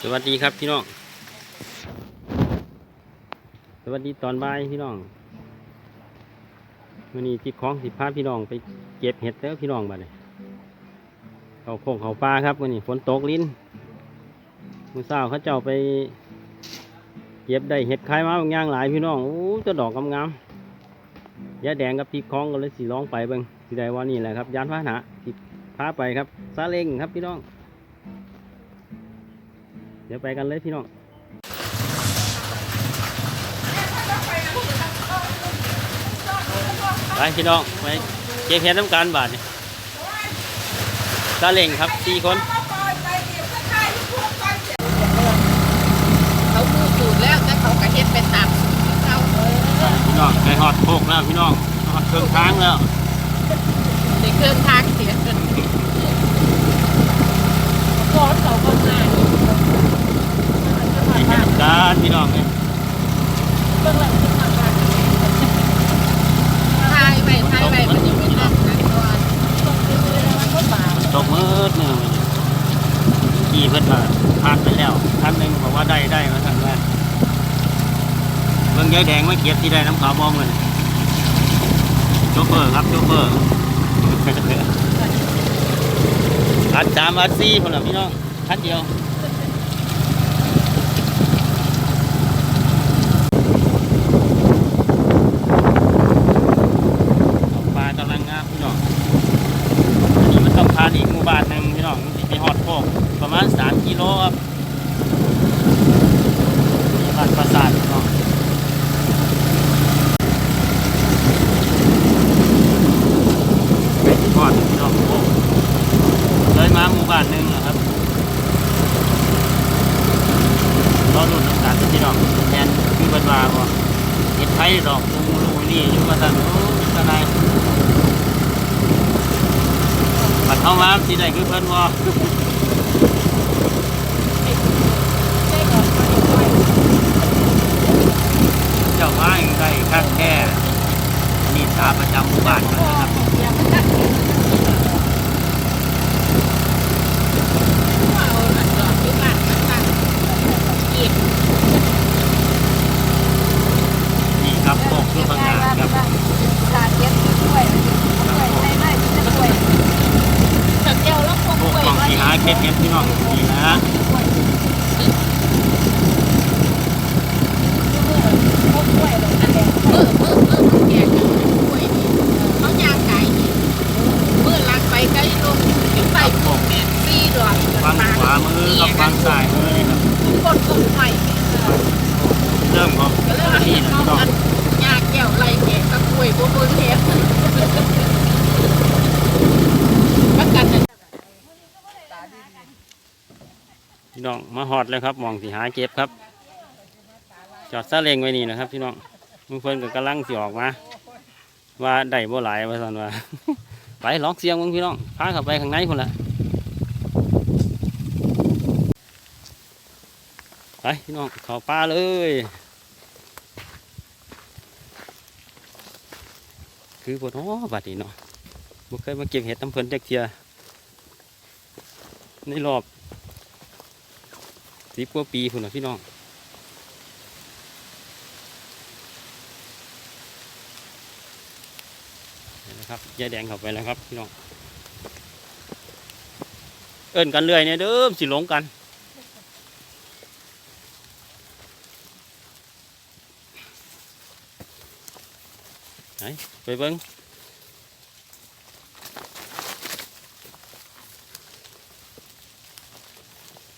สวัสดีครับพี่น้อง สวัสดีตอนบ่ายพี่น้องวันนี้จิตของสิพาพี่น้องไปเก็บเห็ดแล้วพี่น้องบัดนี้เขาโคงเขาปลาครับวันนี้ฝนตกลิ้นมือเศร้าเขาเจ้าไปเก็บได้เห็ดคล้ายมาบางอย่างหลายพี่น้องโอ้เจะดอกงามๆยาแดงกับพริกคล้องก็เลยสีร้องไปเบิ่งสิได้ว่านี่แหละครับยานพาหนะพาไปครับซาเล้งครับพี่น้อง ดี๋ยวไปกันเลยพี่น้องไปพี่น้องไปเก็บเห็ดน้ำการบาทนี่ซาเล้งครับสี่คนเขาพูดสูตรแล้วแต่เขาก็เฮ็ดเป็นตามสูตรของเขาพี่น้องไปหอดโคกแล้วพี่น้องหอดเครื่องค้างแล้วในเครื่องทางเสียกันร้อนเขาก็ง่าย ไปเห็ดน้ารพี่น้องเนี่ยเบื้องหลังเป็นทางารทายไปทายไปมันยังไม่นั่งนะเพราะว่ามันก็บาปตกมืดเนี่ยขี่เพิ่นมาผ่านไปแล้วท่านหนึ่งบอกว่าได้ได้มาท่านแรกเบิ่งยายแดงไม่เก็บที่ได้น้ำขาวบอมเลยโชเฟอร์ครับโชเฟอร์อัดสามอัดสี่คนละพี่น้องทัดเดียวปลากำลังงามพี่น้องอันนี้มันต้องผ่านอีกหมู่บ้านหนึ่งพี่น้องมันสิไปฮอดโคกประมาณสามกิโลครับนี่บ้านปราสาทพี่น้องไปที่ฮอดพี่น้องโคก เลยมาหมู่บ้านหนึ่งนะครับรอรุ่นน้ำตาลพี่น้องแทนคือเบิดว่าบ่เห็ดไผ่ดอกลูลูนี่อยู่มาสั่นโอ้ยสนายบัดเข้ามาสิได้คือเพิ่นบ่เจ้ามาอย่างไรคักแค่นี่ตาประจำหมู่บ้านเพิ่นนะครับ เอาอันดอกที่บ้านมาตั้งกิน นี่ครับโคกคือพังงานครับ จากเดียวแล้วคง โคก ป่วย กล่อง ว่า สีหาเก็บเห็ดพี่น้องนี่นะ เมื่อเมื่อเมื่อแก่กันป่วยนี่เขายางไก่นี่เมื่อลักไปไกลลงถึงไปพวกแม่ซีดอก ฟัง ขวามือกับฟังซ้ายมือนี่ครับทุกคนก็ไปเริ่มของก็เลยเจ้าหน้าที่เห็นน้องอันยาแก้วไรแก่กับป่วยบ่เบิ่งเฮ็ดประกันนั่นพี่น้องมาหอดเลยครับหมองสีหาเก็บครับ จอดซาเลงไว้นี่นะครับพี่น้องมึงเพิ่นก็กำลังสิออกมาว่าได้บ่หลายว่าซั่นว่าไปลองเสียงมึงพี่น้องพาเข้าไปข้างในพุ่นละ ไปพี่น้องเข้าป่าเลยคือปวดหัวบัดนี้เนาะบ่เคยมาเก็บเห็ดน้ำเพิ่นจักเทียในรอบสิบกว่าปีพุ่นะพี่น้องนะครับยายแดงเข้าไปแล้วครับพี่น้อง เอิ้นกันเรื่อยเนี่ยเด้อสิหลงกัน ไปเบิ้ง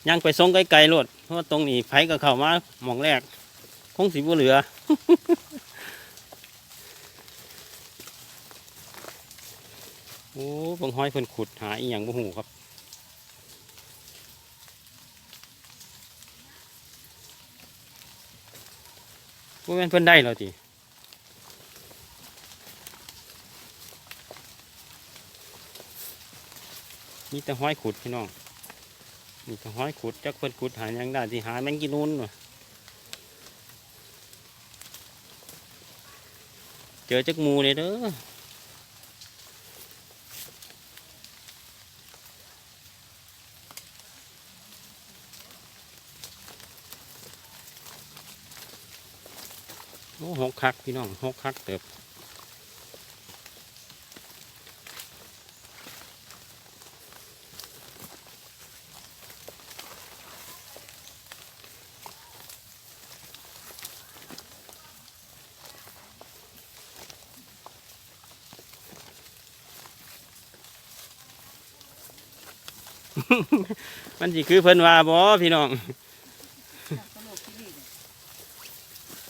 ยังไปส่งไกลๆโลดเพราะว่าตรงนี้ไผก็เข้ามาหมองแรก คงสิบ่เหลือ โอ้บังห้อยเพิ่นขุดหาอีหยังบ่หูครับบ่แม่นเพิ่นได้แล้วติ นี่จะห้อยขุดพี่น้องนี่จะห้อยขุดจักเพิ่นขุดหายังได้ที่หาแมงกิน่นเจอจักมูเลยเด้อโอ้หกคักพี่น้องหกคักเติบ มันสิคือเพิ่นว่าบ่พี่น้อง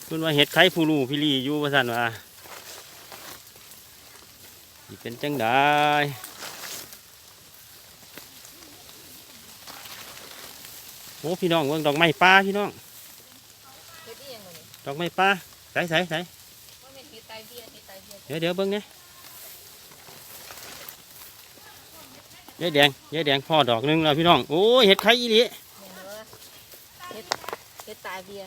เพิ่นว่าเห็ดไข่ผู้รูพี่ลีอยู่ว่าซั่นว่าสิเป็นจังได้โอ้พี่น้องเบิ่งดอกไม้ป่าพี่น้องดอกไม้ป่าใส่ใส่ใส่เฮ็ดไตเบี้ยเฮ็ดไตเบี้ยเดี๋ยวเดี๋ยวเบิ่งเนี่ย ยายแดงยายแดงพ่อดอกหนึงแล้วพี่น้อง โอ้ยเห็ดไข่อีหลีแม่นบ่เฮ็ดเฮ็ดไตเบี้ย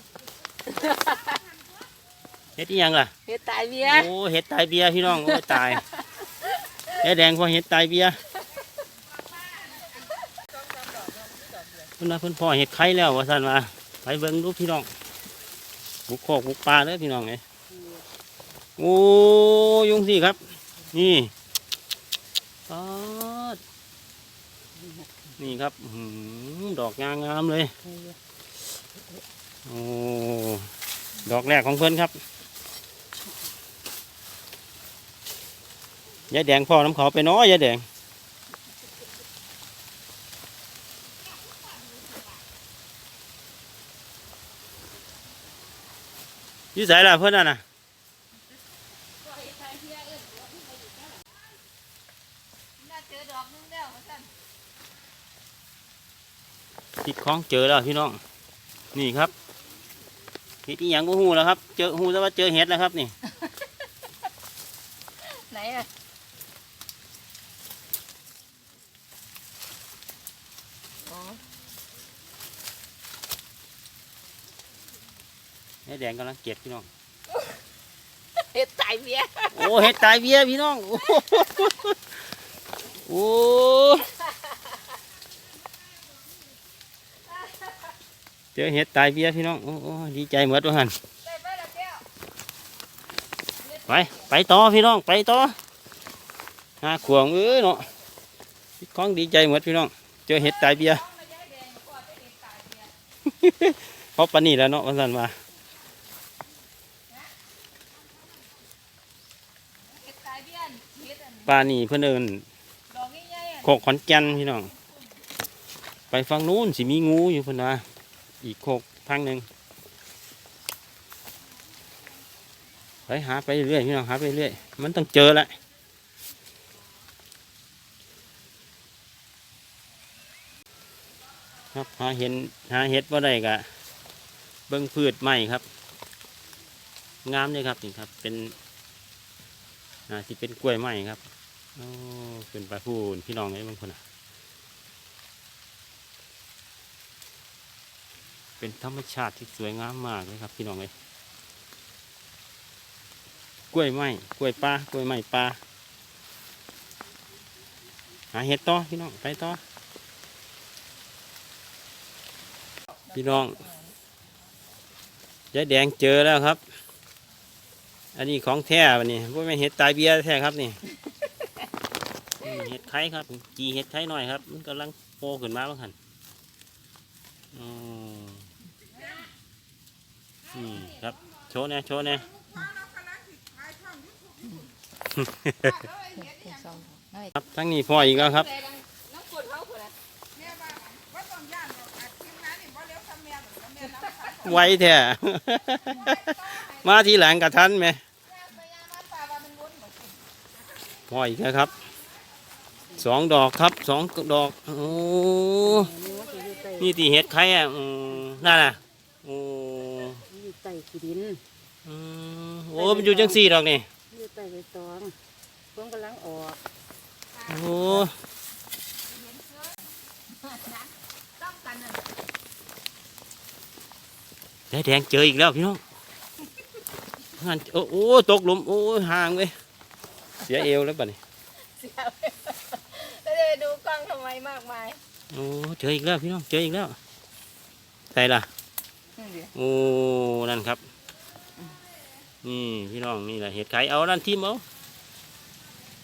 เห็ดอีหยังล่ะเฮ็ดไตเบี้ยโอ้เห็ดตายเบียร์พี่น้องโอ้ยตายยายแดงพอเห็ดตายเบียร์เพิ่นว่าเพิ่นพ่อเห็ดไข่แล้วว่าซั่นว่าไปเบิ่งดูพี่น้องบุกโคกบุกปลาเด้อพี่น้องเอ้ยโอ้ยุงสิครับ นี่ปาด นี่ครับหืดอกงามงามๆเลย โอ้ ดอกแรกของเพิ่อนครับยายแดงพ่อน้ำเขาไปน้อยยายแดง ยี่สายล่ะเพื่อนน่ะนะน่าเจอดอกนึงแล้วว่ตัน ติดคล้องเจอแล้วพี่น้อง นี่ครับเห็ดอีหยังก็หูแล้วครับ เจอหูแต่ว่าเจอเห็ดแล้วครับนี่ ไหนอะอ๋อยายแดงกำลังเก็บพี่น้องเฮ็ดไตเบี้ย โอ้เห็ดตายเบี้ยพี่น้อง โอ้โหโอ้เจอเห็ดตายเบี้ยพี่น้อง โอ้ดีใจเหมือนว่าหันได้ไปแล้วแก้วไป ไปต่อพี่น้อง ไปต่อหาขวงเอ้ยเนาะพี่ของดีใจเหมือนพี่น้อง เจอเห็ดตายเบี้ยเอปเฮ็ดไตเบี้ยเพราะปนี่แล้วเนาะวันสันว่าเฮ็ดไตเบี้ยนเฮ็ดอันปานนี่เพื่อนเอินโคกขอนแก่นพี่น้อง ไปฟังนู้นสิมีงูอยู่เพิ่นว่า อีกโคกทางหนึ่งไปหาไปเรื่อยพี่น้องหาไปเรื่อยมันต้องเจอแหละครับหาเห็นหาเห็ดว่าได้กะเบิ้งพืชใหม่ครับ งามเลยครับนี่ครับ เป็นอ่าที่เป็นกล้วยใหม่ครับโอ้เป็นปลาพูนพี่น้องไอ้บางคนอะ เป็นธรรมชาติที่สวยงามมากเลยครับ พี่น้องเลยกล้วยไม้กล้วยปลากล้วยไม้ปลาหาเห็ดต่อพี่น้องไปต่อพี่น้องยายแดงเจอแล้วครับ อันนี้ของแท้วันนี้ว่าไม่เห็ดตายเบียแท้ครับนี่เห็ดไข่ครับ จีเห็ดไข่หน่อยครับ มันกำลังโปขึ้นมาบ้างหันอืมอืมครับ โชว์แน่โชว์แน่ครับทั้งนี้พ่ออีกแล้วครับน้ำกรดเขาพุ่นน่ะไวแท้มาทีหลังกับทันไหมไปยามมาป่าว่ามันวนบ่สิพ่ออีกแล้วครับสองดอกครับสองดอกโอ้นี่ตีเห็ดไข่อะอืมนั่นน่ะโอ้ อยู่ใต้ขี้ดิน อืมโอ้มันอยู่จังสี่ดอกนี่อยู่ใต้ใบตองต้นกำลังออกโอ้ต้องกันน่ะยายแดงเจออีกแล้วพี่น้องงานโอ้โอ้ตกหลุมโอ้ยห่างเว้ยเสียเอวแล้วป่ะนี่เสียไปแล้วจะดูกล้องทำไมมากมายโอ้เจออีกแล้วพี่น้องเจออีกแล้วใส่ละนี่ดิโอ้นั่นครับ นี่พี่น้องนี่แหละเห็ดไข่เอานั่นทิมเอา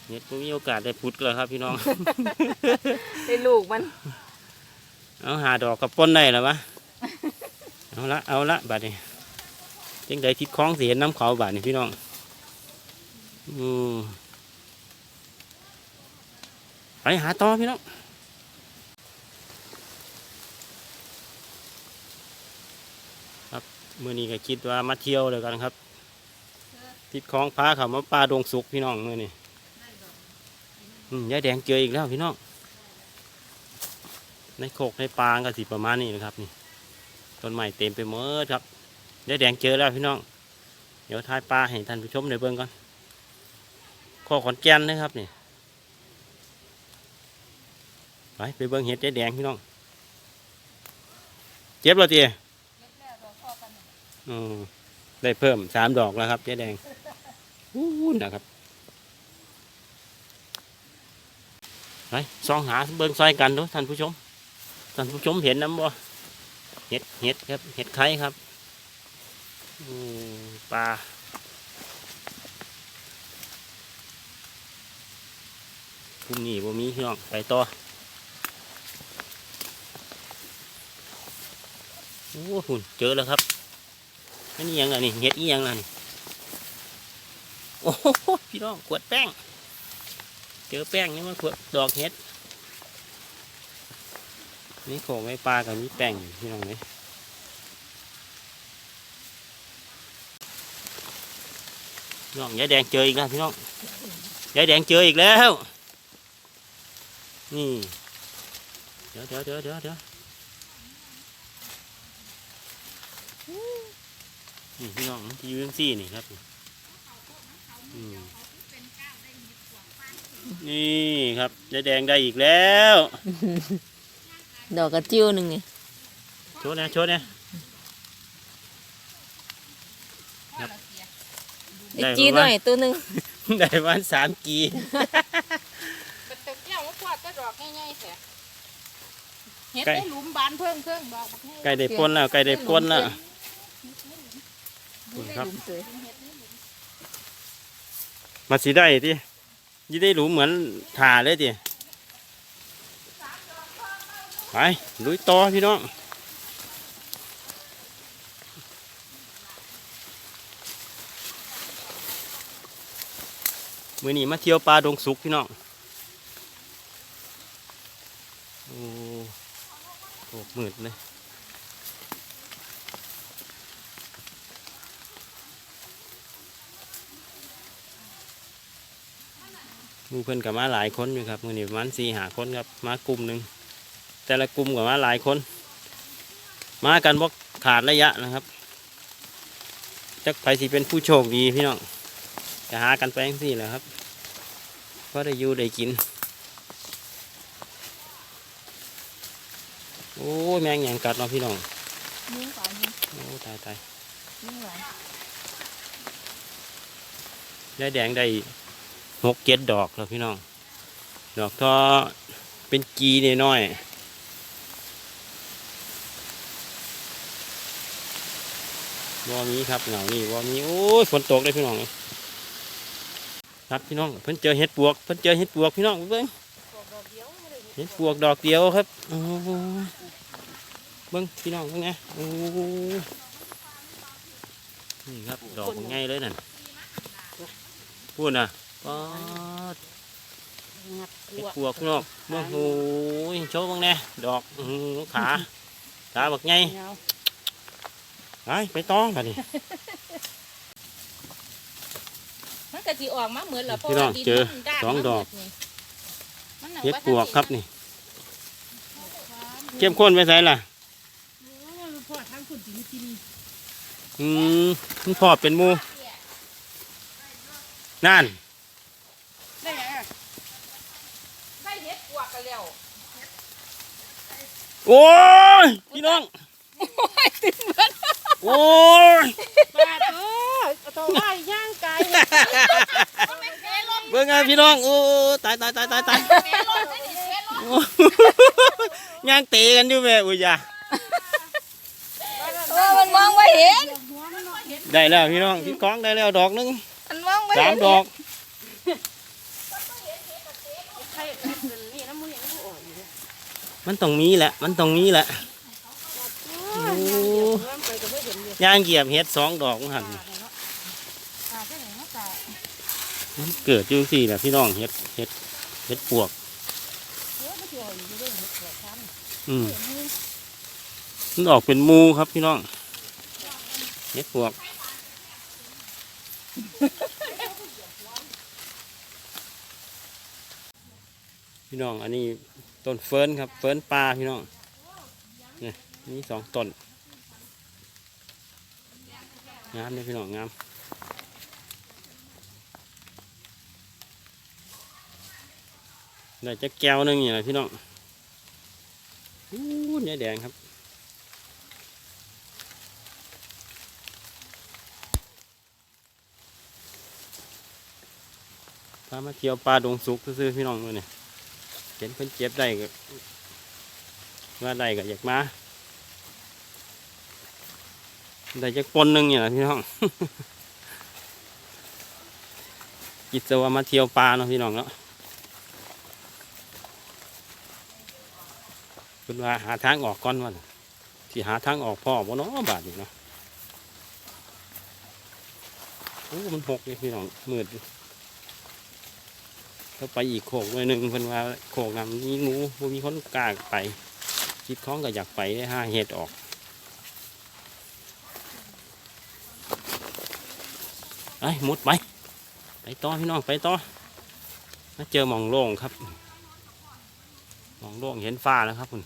เห็ดก็มีโอกาสได้พุดเลยครับ พี่น้อง ได้ลูกมัน เอาหาดอกกับป้นได้แล้ววะเอาละเอาละบัดนี้จังใดทิศคล้องเสียน้ำเขาบัดนี้พี่น้องอืมไปหาต่อพี่น้องครับมื่อนี้ก็คิดว่ามาเที่ยวเลยกันครับ ทิศคล้องพาเขามาปลาดงสุกพี่น้องมื่อนี้อืมยายแดงเจออีกแล้วพี่น้อง ในโคกในปางก็สิประมาณนี้นะครับนี่ต้นไม้เต็มไปหมดครับได้แดงเจอแล้วพี่น้อง เดี๋ยวทายปลาให้ท่านผู้ชมได้เบิ่งก่อนข้อขอนแก่นนะครับนี่ไปไปเบิ่งเห็ดได้แดงพี่น้อง เจ็บแล้วตีอืมได้เพิ่มสามดอกแล้วครับเจ๊แดง อู้นะครับไปซองหาเบิ่งซอยกันดูท่านผู้ชมท่านผู้ชมเห็นน้ำบ่เห็ดเห็ดครับเห็ดไข่ครับปลาพรุ่งนี้บ่มีพี่น้องไปต่อโอ้หุ่นเจอแล้วครับนนี้ยังไงนี่เห็ดอียังล่ะนี่ โอ้โหพี่น้องขวดแป้ง เจอแป้งนี่มาขวดดอกเห็ด นี่โขงไว้ปลากับมีแป้งอยู่พี่น้องเลยน้องยายแดงเจออีกแล้วพี่น้องยายแดงเจออีกแล้ว นี่ เดี๋ยวเดี๋ยวเดี๋ยวเดี๋ยวเดี๋ยวนี่พี่น้องที่ยูเอ็มซีนี่ครับ นี่ครับยายแดงได้อีกแล้ว ดอกกระจิ้วหนึ่งนี่โชว์นะโชว์นะไอ้จี้หน่อยตัวหนึ่งได้วันสามกีเป็นตึกเจ้าว่าควาดก็ดอกง่ายๆแท้เฮ็ดไก่ได้หลุมบานเพิ่งเพิ่งดอกบักให้ไก่ได้ปนแล้วไก่ได้ปนแล้วได้ครับหลุ มาสีได้ที่ยี่ได้หรูเหมือนถ่าเลยทีไปลุยต่อพี่น้องมือนี้มาเที่ยวปลาดงสุกพี่น้องโอ้โหมืดเลย มูเพิ่นกับมาหลายคนอยู่ครับมือนี้ประมาณสี่หาคนครับมากลุ่มหนึ่งแต่ละกลุ่มกับมาหลายคน มากันบ่ขาดระยะนะครับจักไผสิเป็นผู้โชคดีพี่น้องจะหากันไปจังสี่แหละครับเพราะได้อยู่ได้กิน โอ้ยแมงหยังกัดเนาะพี่น้องยิ่งกว่ายิ่งโอ้ตายตายยิ่งหวานได้แดงได้ หกเจ็ดดอกแล้วพี่น้อง ดอกทอเป็นกีน้อยๆวอมีครับเหงานี่วอมีโอ้ยฝนตกเลยพี่น้องครับพี่น้องเพิ่นเจอเห็ดปวกเพิ่นเจอเห็ดปวกพี่น้องเบิ่งเห็ดปวกดอกเดียวครับเบิ่งพี่น้องเบิ่งไงโอ้นี่ครับดอกง่ายเลยนั่นพูดนะ ปอดงัดเห็ดตัวปวกพี่น้องโอ้โหโชว์บ้างแน่ดอกอื้อหือขาขาบักไงเงาไปไปต่อบัดนี้มันก็สิออกมาเหมือนละพี่น้องเจอสองดอกเห็ดปวกครับนี่เข้มข้นไปใส่ล่ะอืมคุณพ่อเป็นหมูนั่น ได้ไงอะได้เห็ดปวกกันแล้ว โอ้ยพี่น้อง โอ้ยปลาเออตัวว่าย่างไก่เบิ่งไงพี่น้องโอ้ตายตายตายตายตายเมลอนได้ดิเมลอนโอ้ย่างเตะกันอยู่แม่อุ้ยจ้าเออมันมองไม่เห็นอได้แล้วพี่น้องที่คล้องได้แล้วดอกหนึงอันมองไม่สามเห็นดอก มันต้องมีแหละ มันต้องมีแหละย่างเหยียบเห็ดสองดอกหันมันเกิดอยู่สี่แหละพี่น้องเห็ดเห็ดเห็ดปวกอืมมันออกเป็นมูครับพี่น้องเห็ดปวกพี่น้องอันนี้ ต้นเฟิร์นครับ เฟิร์นปลาพี่น้องเนี่ยนี่สองต้นงามเลยพี่น้องงามได้จะแก้วนึงอย่างไรพี่น้องอู้เนื้อแดงครับพามาเที่ยวปลาดงสุกซื้อพี่น้องเลยเนี่ย เห็นเพิ่นเจ็บได้ก็ว่าได้ก็อยากมาได้จักปนหนึ่งเนี่ยนะพี่น้องกิจว่ามาเที่ยวปลาเนาะพี่น้องเนาะเพิ่นว่าหาทางออกก่อนวันที่หาทางออกพ่อบ่เนาะบาดนี้เนาะโอ้มันหกเลยพี่น้องมืด อยู่ถ้าไปอีกโขกหน่อยหนึ่งเพิ่นว่าโขกนำมีงูบ่มีคนกล้าไปคิดของก็อยากไปได้ห้าเห็ดออกไอ้มุดไป ไปต่อพี่น้องไปต่อมาเจอหมองโล่งครับหมองโล่งเห็นฟ้าแล้วครับคุณ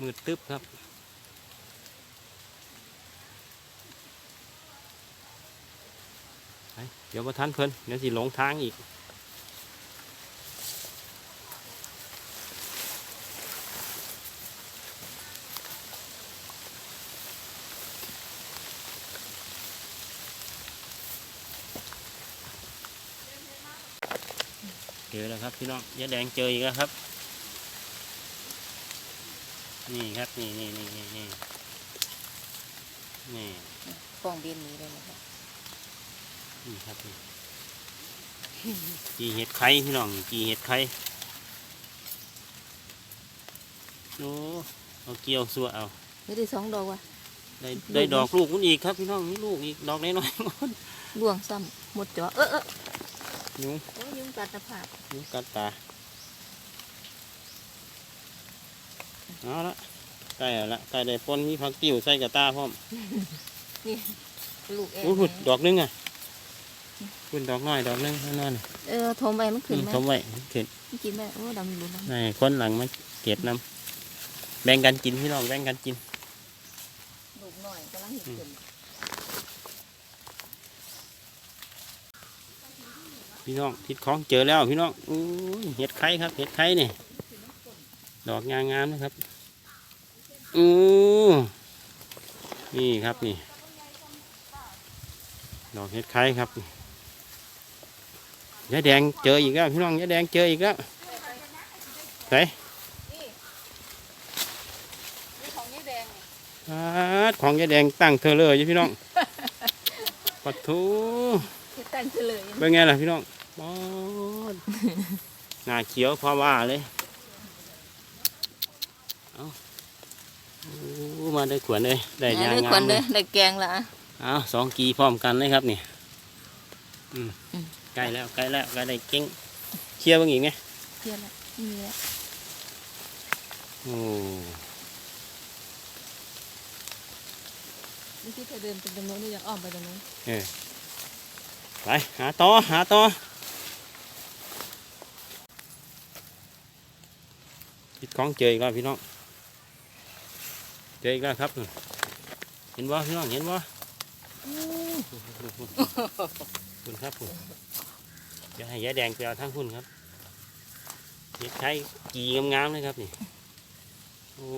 มืดตึ๊บครับ ไปเดี๋ยวมาทันเพิ่นเดี๋ยวสิหลงทางอีกเจอแล้วครับพี่น้องยาแดงเจออีกแล้วครับ นี่ครับนี่นี่นี่นี่นี่นี่ฟองบินนี้เลยนะครับ นี่ครับนี่กีเห็ดไข่พี่น้องกีเห็ดไข่โอ้เอาเกี่ยวสัวเอาไม่ได้สองดอกว่ะได้ได้ดอกลูกมันอีกครับพี่น้องนี่ลูกอีกดอกน้อยๆหมดล่วงซ้ำหมดจอเออเออยุงโอ้ยยุงกัดตะผาดยุงกัดตาเอาละใกล้แล้วละใกล้ได้ปนมีผักติ๋วใส่กระตาพร้อมลูกเองโอ้หุดดอกนึงอะ คุณดอกน้อยดอกนึงนั่นนั่นเออโทมไปมันอืขึ้นมไหมทมไว้ขึ้นมันกินได้โอ้ดำดูดำนี่คนหลังมาเก็บน้ำแบ่งกันกินพี่น้องแบ่งกันกินลูกหน่อยกำลังเห็นขึ้นพี่น้องทิศของเจอแล้วพี่น้องอู้ยเห็ดไข่ครับเห็ดไข่นี่ดอกงามงามๆนะครับอู้นี่ครับนี่ ดอกเห็ดไข่ครับ ยายแดงเจออีกแล้วพี่น้องยายแดงเจออีกแล้วไหนนี่ของนี่แดงอาดของยายแดงตั้งเธอเลยอยู่พี่น้องปัดทูที่ตั้งเฉลยเป็นไงล่ะพี่น้องปอดหน้าเขียวพอว่าเลยเอาอู้มาได้ขวนเลยได้ยางได้งาควันมเลเลยยได้แกงละเอาสองกีพร้อมกันเลยครับนี่อืมอืม ใกล้แล้วใกล้แล้วใกล้ได้เก่งเชียร์บ้างอีกไงเพี้ยนละนี่แหละโอ้นี่ที่เธอเดินเป็นตรงโน้นนี่ยังอ้อมไปตรงโน้นไปหาต่อหาต่อคิดของเจออีกแล้วพี่น้องเจออีกแล้วครับ เห็นบ่พี่น้องเห็นบ่คุณครับคุณ เดี๋ยวให้ยายแดงไปเอาทั้งคุณครับเห็ดไข่กีงามๆเลยครับนี่ โอ้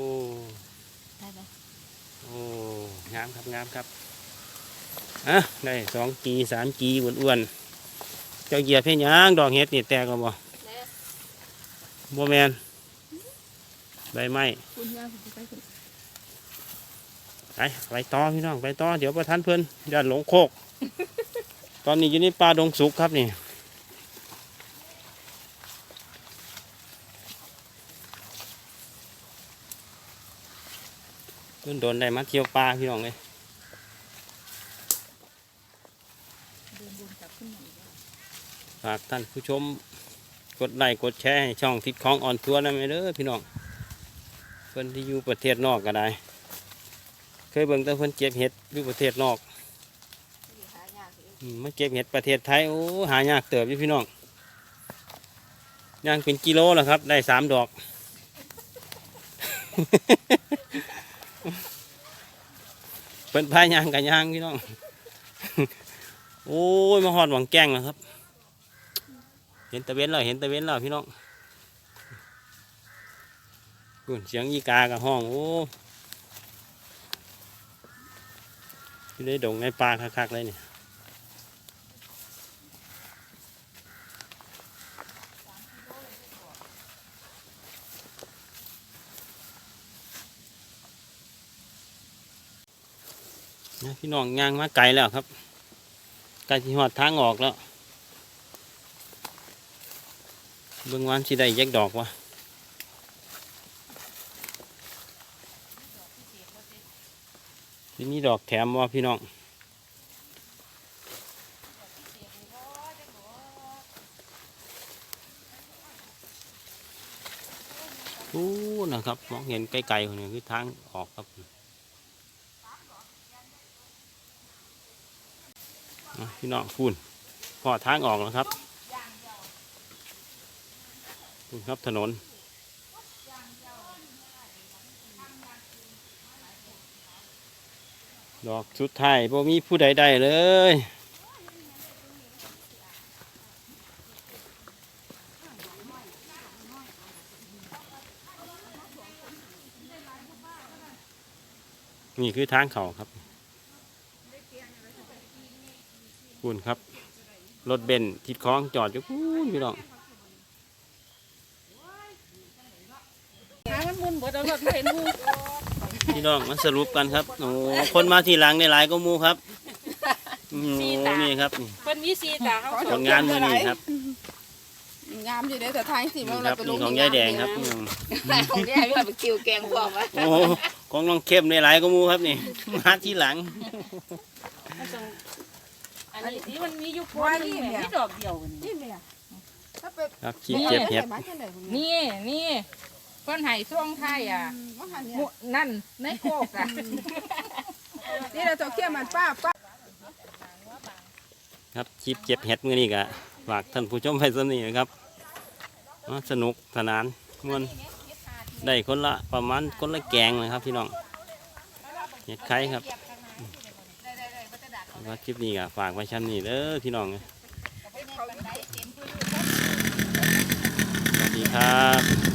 ได้ปะโอ้งามครับงามครับอะได้สองกีสามกีอ้วนๆ เจ้าเหยียบเพียงยางดอกเห็ดนี่แตกแล้วบ่บ่แมนใบไม้คุณย่าคุณไปคุณไปไปต่อพี่น้องไปต่อเดี๋ยวประทันเพื่อนอย่าหลงโคก ตอนนี้อยู่ในป่าดงสุกครับนี่ เพิ่นโดนได้มาเที่ยวป่าพี่น้องเลยฝากท่านผู้ชมกดไลค์กดแชร์ให้ช่องทิศของอ่อนทัวร์นะแม่เด้อพี่น้องเพิ่นที่อยู่ประเทศนอกก็ได้ เคยเบิ่งแต่เพิ่นเก็บเห็ดอยู่ประเทศนอกอืมมาเก็บเห็ดประเทศไทยโอ้หายากเติบอยู่พี่น้องย่างเป็นกิโลแล้วครับ ได้สามดอก เป็นพายยางกับยางพี่น้อง โอ้ยมาหอดหวังแกงแล้วครับ เห็นตะเวนแล้วเห็นตะเวนแล้วพี่น้องกุ่นเสียงอีกากับห้องโอ้ที่ได้ดงในปลาคักๆเลยเนี่ย พี่น้องยางมาไกลแล้วครับใกล้ที่หอดทางออกแล้วเบิ่งวันสิได้แยกดอกวะที่นี่ดอกแถมวะพี่น้องอู้นะครับ มองเห็นไกลๆคนนี้คือทางออกครับ อะ พี่น้องพูนพอทางออกแล้วครับพูนครับถนนดอกสุดไทยบ่มีผู้ใดได้เลยนี่คือทางเขาครับ พูนครับ รถเบนซ์ทิดคล้องจอดอยู่พูนพี่น้องหามันมุนบ่ได้รถไม่เห็นมูพี่น้องมาสรุปกันครับโอ้คนมาทีหลังในหลายก็มูครับโอ้นี่ครับนี่เพิ่นมีสีตาเขาผลงานมือนี้ครับ งามอยู่เด้อแต่ทายสินี่มันครับไปลนี่งของยายแดงครับพี่น้องของยายว่าไปคิวแกงพร้อมอะโอ้ของน้องเข้มในหลายก็มูครับนี่มาทีหลัง อันนี้ที่มันมีอยู่พวงนึงเนี่ยมีดอกเดียวนี่นี่แม่ถ้าไปครับขี้เก็บเห็ดมาจังได๋นี่นี่นี่เพิ่นให้ช่วงไทายอะว่าหันหมู่เนี่ยนั่นในโคกอะนี่เราต้องเคี่ยวมันป้าป้าครับคลิปเก็บเห็ดมือนี้กะฝากท่านผู้ชมไปสนี่นะครับมาสนุกสนานม่วนได้คนละประมาณคนละแกงนะครับพี่น้องเห็ดไข่ครับ ว่าคลิปนี้ก็ฝากไว้ชั้นนี้เด้อพี่น้องสวัสดีครับ